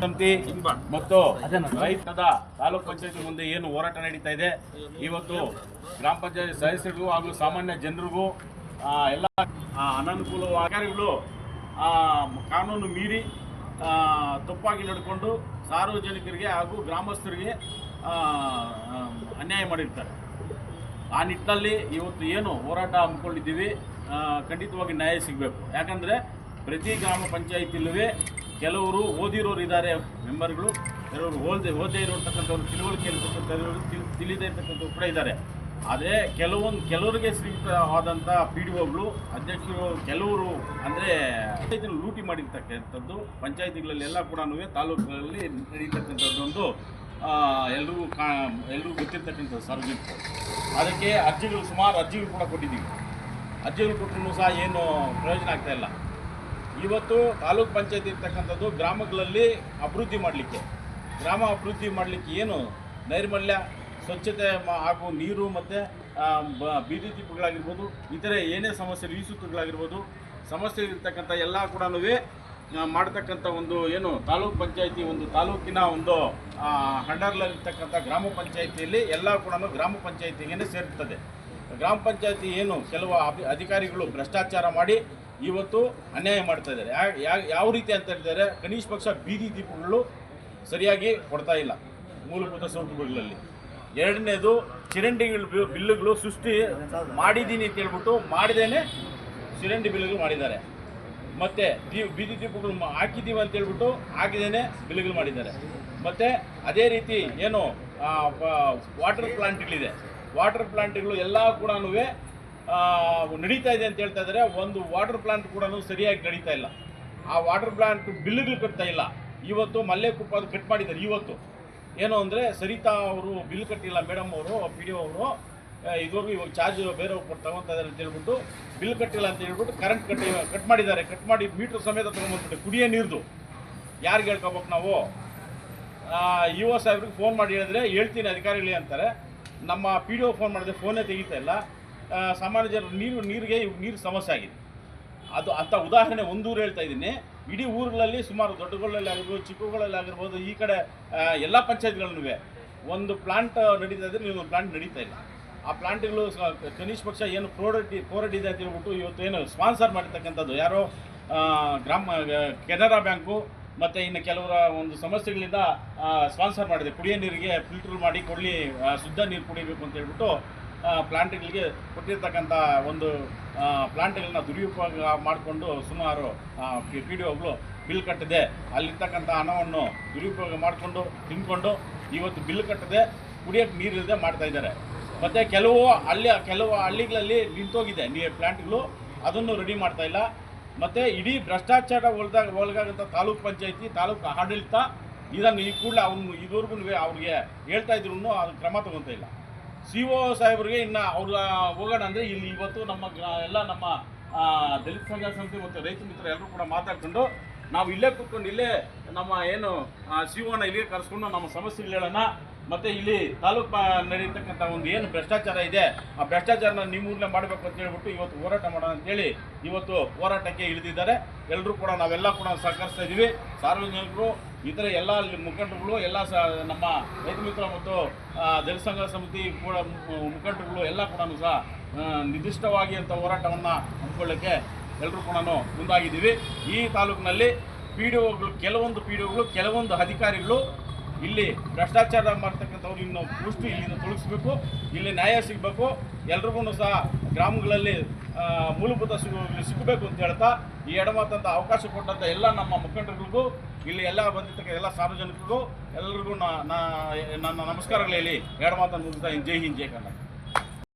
ಸಮಿತಿ ಮತ್ತು ರೈತದ ತಾಲೂಕ್ ಪಂಚಾಯತಿ ಮುಂದೆ ಏನು ಹೋರಾಟ ನಡೀತಾ ಇದೆ. ಇವತ್ತು ಗ್ರಾಮ ಪಂಚಾಯತ್ ಸದಸ್ಯರಿಗೂ ಹಾಗೂ ಸಾಮಾನ್ಯ ಜನರಿಗೂ ಎಲ್ಲ ಅನನುಕೂಲ ಅಧಿಕಾರಿಗಳು ಕಾನೂನು ಮೀರಿ ತಪ್ಪಾಗಿ ನಡ್ಕೊಂಡು ಸಾರ್ವಜನಿಕರಿಗೆ ಹಾಗೂ ಗ್ರಾಮಸ್ಥರಿಗೆ ಅನ್ಯಾಯ ಮಾಡಿರ್ತಾರೆ. ಆ ನಿಟ್ಟಿನಲ್ಲಿ ಇವತ್ತು ಏನು ಹೋರಾಟ ಹಮ್ಮಿಕೊಂಡಿದ್ದೀವಿ ಖಂಡಿತವಾಗಿ ನ್ಯಾಯ ಸಿಗಬೇಕು. ಯಾಕಂದರೆ ಪ್ರತಿ ಗ್ರಾಮ ಪಂಚಾಯತಿಲೂ ಕೆಲವರು ಓದಿರೋರು ಇದ್ದಾರೆ ಮೆಂಬರ್ಗಳು, ಕೆಲವರು ಓದದೆ ಓದೇ ಇರ್ತಕ್ಕಂಥವ್ರು ತಿಳ್- ತಿಳಿದೇ ಇರ್ತಕ್ಕಂಥವ್ರು ಕೂಡ ಇದ್ದಾರೆ. ಆದರೆ ಕೆಲವೊಂದು, ಕೆಲವರಿಗೆ ಸೀಮಿತವಾದಂಥ ಪಿ ಡಿ ಒಗಳು, ಅಧ್ಯಕ್ಷರು, ಕೆಲವರು ಅಂದರೆ ಲೂಟಿ ಮಾಡಿರ್ತಕ್ಕಂಥದ್ದು, ಪಂಚಾಯತಿಗಳಲ್ಲೆಲ್ಲ ಕೂಡ ತಾಲೂಕುಗಳಲ್ಲಿ ನಡೀತಕ್ಕಂಥದ್ದು ಒಂದು ಎಲ್ಲರಿಗೂ ಕಾ ಎಲ್ಲರಿಗೂ ಗೊತ್ತಿರ್ತಕ್ಕಂಥ ಸಾರ್ವಜನಿಕರು ಅದಕ್ಕೆ ಅರ್ಜಿಗಳು ಸುಮಾರು ಅರ್ಜಿಗಳು ಕೂಡ ಕೊಟ್ಟಿದ್ದೀವಿ. ಅರ್ಜಿಗಳು ಕೊಟ್ಟರು ಸಹ ಏನು ಪ್ರಯೋಜನ ಆಗ್ತಾ ಇಲ್ಲ. ಇವತ್ತು ತಾಲೂಕ್ ಪಂಚಾಯತ್ ಇರ್ತಕ್ಕಂಥದ್ದು ಗ್ರಾಮಗಳಲ್ಲಿ ಅಭಿವೃದ್ಧಿ ಮಾಡಲಿಕ್ಕೆ. ಗ್ರಾಮ ಅಭಿವೃದ್ಧಿ ಮಾಡಲಿಕ್ಕೆ ಏನು ನೈರ್ಮಲ್ಯ, ಸ್ವಚ್ಛತೆ ಹಾಗೂ ನೀರು ಮತ್ತು ಬೀದಿ ದೀಪಗಳಾಗಿರ್ಬೋದು, ಇತರೆ ಏನೇ ಸಮಸ್ಯೆ ಈಸುತ್ತುಗಳಾಗಿರ್ಬೋದು ಸಮಸ್ಯೆ ಇರ್ತಕ್ಕಂಥ ಎಲ್ಲ ಕೂಡ ಮಾಡ್ತಕ್ಕಂಥ ಒಂದು ಏನು ತಾಲೂಕ್ ಪಂಚಾಯತಿ ಒಂದು ತಾಲೂಕಿನ ಒಂದು ಹಂಡರ್ಲಲ್ಲಿರ್ತಕ್ಕಂಥ ಗ್ರಾಮ ಪಂಚಾಯತಿಯಲ್ಲಿ ಎಲ್ಲ ಕೂಡ ಗ್ರಾಮ ಪಂಚಾಯತಿಗೆ ಸೇರುತ್ತದೆ ಗ್ರಾಮ ಪಂಚಾಯತಿ ಏನು ಕೆಲವು ಅಧಿಕಾರಿಗಳು ಭ್ರಷ್ಟಾಚಾರ ಮಾಡಿ ಇವತ್ತು ಅನ್ಯಾಯ ಮಾಡ್ತಾ ಇದ್ದಾರೆ. ಯಾವ ರೀತಿ ಅಂತ ಹೇಳಿದರೆ ಕನಿಷ್ಠ ಪಕ್ಷ ಬೀದಿ ದೀಪಗಳು ಸರಿಯಾಗಿ ಕೊಡ್ತಾ ಇಲ್ಲ ಮೂಲಭೂತ ಸೌಕರ್ಯಗಳಲ್ಲಿ ಎರಡನೇದು ಚಿರಂಡಿಗಳು ಬಿಲ್ಲುಗಳು ಸೃಷ್ಟಿ ಮಾಡಿದ್ದೀನಿ ಅಂತ ಹೇಳ್ಬಿಟ್ಟು ಮಾಡಿದೇನೆ ಚಿರಂಡಿ ಬಿಲ್ಲುಗಳು ಮಾಡಿದ್ದಾರೆ. ಮತ್ತೆ ದೀ ಬೀದಿ ದೀಪಗಳು ಹಾಕಿದ್ದೀವಿ ಅಂತ ಹೇಳ್ಬಿಟ್ಟು ಹಾಕಿದೇನೆ ಬಿಲ್ಗಳು ಮಾಡಿದ್ದಾರೆ. ಮತ್ತೆ ಅದೇ ರೀತಿ ಏನು ವಾಟರ್ ಪ್ಲಾಂಟ್ಗಳಿದೆ ವಾಟರ್ ಪ್ಲಾಂಟ್ಗಳು ಎಲ್ಲ ಕೂಡ ನಡೀತಾ ಇದೆ ಅಂತ ಹೇಳ್ತಾ ಇದ್ದಾರೆ ಒಂದು ವಾಟರ್ ಪ್ಲಾಂಟ್ ಕೂಡ ಸರಿಯಾಗಿ ನಡೀತಾ ಇಲ್ಲ. ಆ ವಾಟರ್ ಪ್ಲಾಂಟ್ ಬಿಲ್ಲುಗಳು ಕಟ್ತಾ ಇಲ್ಲ. ಇವತ್ತು ಮಲ್ಲೇಕುಪ್ಪ ಅದು ಕಟ್ ಮಾಡಿದ್ದಾರೆ, ಇವತ್ತು. ಏನು ಅಂದರೆ, ಸರಿತಾ ಅವರು ಬಿಲ್ ಕಟ್ಟಿಲ್ಲ, ಮೇಡಮ್ ಅವರು, ಪಿ ಡಿ ಅವರು. ಇದುವರೆಗೂ ಇವಾಗ ಚಾರ್ಜ್ ಬೇರೆಯವ್ರು ಕೊಟ್ಟು ತಗೊತಾ ಇದ್ದಾರೆ ಅಂತ ಹೇಳ್ಬಿಟ್ಟು ಬಿಲ್ ಕಟ್ಟಿಲ್ಲ ಅಂತ ಹೇಳ್ಬಿಟ್ಟು ಕರೆಂಟ್ ಕಟ್ಟಿ, ಕಟ್ ಮಾಡಿದ್ದಾರೆ. ಕಟ್ ಮಾಡಿ ಮೀಟ್ರ್ ಸಮೇತ ತೊಗೊಂಡ್ಬಂದ್ಬಿಟ್ಟು ಕುಡಿಯೋ ನೀರ್ದು. ಯಾರಿಗೆ ಹೇಳ್ಕೊಬೇಕು ನಾವು? ಇ ಒ ಸಾಹೇಬ್ರಿಗೆ ಫೋನ್ ಮಾಡಿ ಹೇಳಿದ್ರೆ ಹೇಳ್ತೀನಿ ಅಧಿಕಾರಿಗಳಿಗೆ ಅಂತಾರೆ. ನಮ್ಮ ಪಿ ಡಿ ಒ ಫೋನ್ ಮಾಡಿದ್ರೆ ಫೋನೇ ತೆಗಿತಾ ಇಲ್ಲ. ಸಾಮಾನ್ಯ ಜನರು ನೀರು, ನೀರಿಗೆ ನೀರು ಸಮಸ್ಯೆ ಆಗಿದೆ. ಅದು ಅಂಥ ಉದಾಹರಣೆ ಒಂದೂರು ಹೇಳ್ತಾ ಇದ್ದೀನಿ. ಇಡೀ ಊರುಗಳಲ್ಲಿ ಸುಮಾರು ದೊಡ್ಡಗಳಲ್ಲಿ ಆಗಿರ್ಬೋದು ಚಿಕ್ಕಗಳಲ್ಲಿ ಆಗಿರ್ಬೋದು, ಈ ಕಡೆ ಎಲ್ಲ ಪಂಚಾಯತ್ಗಳನ್ನೂ ಒಂದು ಪ್ಲಾಂಟ್ ನಡೀತಾ ಇದ್ರೆ ನೀವು ಪ್ಲಾಂಟ್ ನಡೀತಾ ಇಲ್ಲ. ಆ ಪ್ಲಾಂಟ್ಗಳು ಕನಿಷ್ಠ ಪಕ್ಷ ಏನು ಪ್ರೋಡಕ್ಟ್ ಪ್ರೋಡಕ್ಟ್ ಇದೆ ಅಂತ ಹೇಳ್ಬಿಟ್ಟು ಇವತ್ತು ಏನು ಸ್ಪಾನ್ಸರ್ ಮಾಡಿರ್ತಕ್ಕಂಥದ್ದು ಯಾರೋ ಗ್ರಾಮ ಕೆನರಾ ಬ್ಯಾಂಕು ಮತ್ತು ಇನ್ನು ಕೆಲವರ ಒಂದು ಸಮಸ್ಯೆಗಳಿಂದ ಸ್ಪಾನ್ಸರ್ ಮಾಡಿದೆ. ಕುಡಿಯೋ ನೀರಿಗೆ ಫಿಲ್ಟರ್ ಮಾಡಿ ಕೊಡಲಿ ಶುದ್ಧ ನೀರು ಕುಡಿಬೇಕು ಅಂತ ಹೇಳ್ಬಿಟ್ಟು ಪ್ಲಾಂಟ್ಗಳಿಗೆ ಕೊಟ್ಟಿರ್ತಕ್ಕಂಥ ಒಂದು ಪ್ಲಾಂಟ್ಗಳನ್ನ ದುರುಪಯೋಗ ಮಾಡಿಕೊಂಡು ಸುಮಾರು ಪಿ ಡಿ ಒಬ್ಳು ಬಿಲ್ ಕಟ್ಟದೆ. ಅಲ್ಲಿರ್ತಕ್ಕಂಥ ಹಣವನ್ನು ದುರುಪಯೋಗ ಮಾಡಿಕೊಂಡು, ತಿಂದ್ಕೊಂಡು ಇವತ್ತು ಬಿಲ್ ಕಟ್ಟದೆ ಕುಡಿಯೋಕ್ಕೆ ನೀರಿಲ್ಲದೆ ಮಾಡ್ತಾ ಇದ್ದಾರೆ. ಮತ್ತು ಕೆಲವು ಹಳ್ಳಿ ಕೆಲವು ಹಳ್ಳಿಗಳಲ್ಲಿ ನಿಂತೋಗಿದೆ ನೀರು ಪ್ಲಾಂಟ್ಗಳು. ಅದನ್ನು ರೆಡಿ ಮಾಡ್ತಾ ಇಲ್ಲ. ಮತ್ತು ಇಡೀ ಭ್ರಷ್ಟಾಚಾರ ಒಳದಾಗ ಒಳಗಾಗಂಥ ತಾಲೂಕು ಪಂಚಾಯತಿ, ತಾಲೂಕು ಆಡಳಿತ, ಇದನ್ನು ಈ ಕೂಡಲೇ ಅವನು ಇದುವರೆಗೂ ಅವ್ರಿಗೆ ಹೇಳ್ತಾ ಇದ್ರು ಅದು ಕ್ರಮ ತಗೊತಾ ಇಲ್ಲ. ಸಿ ಒ ಸಾಹೇಬ್ರಿಗೆ ಇನ್ನು ಅವ್ರ ಹೋಗೋಣ ಅಂದರೆ ಇಲ್ಲಿ ಇವತ್ತು ನಮ್ಮ ಎಲ್ಲ ನಮ್ಮ ದಲಿತ ಸಂಘ ಸಂಸ್ಥೆ ಮತ್ತು ರೈತ ಮಿತ್ರ ಎಲ್ಲರೂ ಕೂಡ ಮಾತಾಡ್ಕೊಂಡು ನಾವು ಇಲ್ಲೇ ಕೂತ್ಕೊಂಡು ಇಲ್ಲೇ ನಮ್ಮ ಏನು ಸಿ ಒನ ಇಲ್ಲಿಗೆ ಕರೆಸ್ಕೊಂಡು ನಮ್ಮ ಸಮಸ್ಯೆಗಳು ಹೇಳೋಣ ಮತ್ತು ಇಲ್ಲಿ ತಾಲೂಕು ನಡೀತಕ್ಕಂಥ ಒಂದು ಏನು ಭ್ರಷ್ಟಾಚಾರ ಇದೆ, ಆ ಭ್ರಷ್ಟಾಚಾರನ ನಿಮ್ಮೂರಲ್ಲೇ ಮಾಡಬೇಕು ಅಂತ ಹೇಳ್ಬಿಟ್ಟು ಇವತ್ತು ಹೋರಾಟ ಮಾಡೋಣ ಅಂತೇಳಿ ಇವತ್ತು ಹೋರಾಟಕ್ಕೆ ಇಳಿದಿದ್ದಾರೆ. ಎಲ್ಲರೂ ಕೂಡ ನಾವೆಲ್ಲ ಕೂಡ ಸಹಕರಿಸ್ತಾ ಇದ್ದೀವಿ ಸಾರ್ವಜನಿಕರು, ಇತರ ಎಲ್ಲ ಮುಖಂಡರುಗಳು, ಎಲ್ಲ ಸ ನಮ್ಮ ರೈತ ಮಿತ್ರ ಮತ್ತು ಜನಸಂಘ ಸಮಿತಿ ಕೂಡ ಮುಖಂಡರುಗಳು ಎಲ್ಲ ಕೂಡ ಸಹ ನಿರ್ದಿಷ್ಟವಾಗಿ ಅಂತ ಹೋರಾಟವನ್ನು ಹಮ್ಮಿಕೊಳ್ಳೋಕ್ಕೆ ಎಲ್ಲರೂ ಕೂಡ ಮುಂದಾಗಿದ್ದೀವಿ. ಈ ತಾಲೂಕಿನಲ್ಲಿ ಪಿ ಡಿ ಒಗಳು, ಕೆಲವೊಂದು ಪಿ ಡಿ ಒಗಳು, ಕೆಲವೊಂದು ಅಧಿಕಾರಿಗಳು ಇಲ್ಲಿ ಭ್ರಷ್ಟಾಚಾರ ಮಾಡ್ತಕ್ಕಂಥವ್ರು ಇನ್ನು ಪುಷ್ಟು ಇಲ್ಲಿಂದ ತೊಡಗಿಸ್ಬೇಕು ಇಲ್ಲಿ ನ್ಯಾಯ ಸಿಗಬೇಕು ಎಲ್ರಿಗೂ ಸಹ ಗ್ರಾಮಗಳಲ್ಲಿ ಮೂಲಭೂತ ಸಿಗು, ಸಿಗಬೇಕು ಅಂತ ಹೇಳ್ತಾ, ಈ ಎಡಮಾತಂತ ಅವಕಾಶ ಕೊಟ್ಟಂಥ ಎಲ್ಲ ನಮ್ಮ ಮುಖಂಡರಿಗೂ ಇಲ್ಲಿ ಎಲ್ಲ ಬಂದಿರ್ತಕ್ಕ ಎಲ್ಲ ಸಾರ್ವಜನಿಕರಿಗೂ ಎಲ್ಲರಿಗೂ ನನ್ನ ನಮಸ್ಕಾರಗಳು ಹೇಳಿ, ಎಡಮಾತನ್ನು ಮುಗಿಸ್ತಾ. ಜೈ ಹಿಂದ್, ಜೈ ಕನ್ನಡ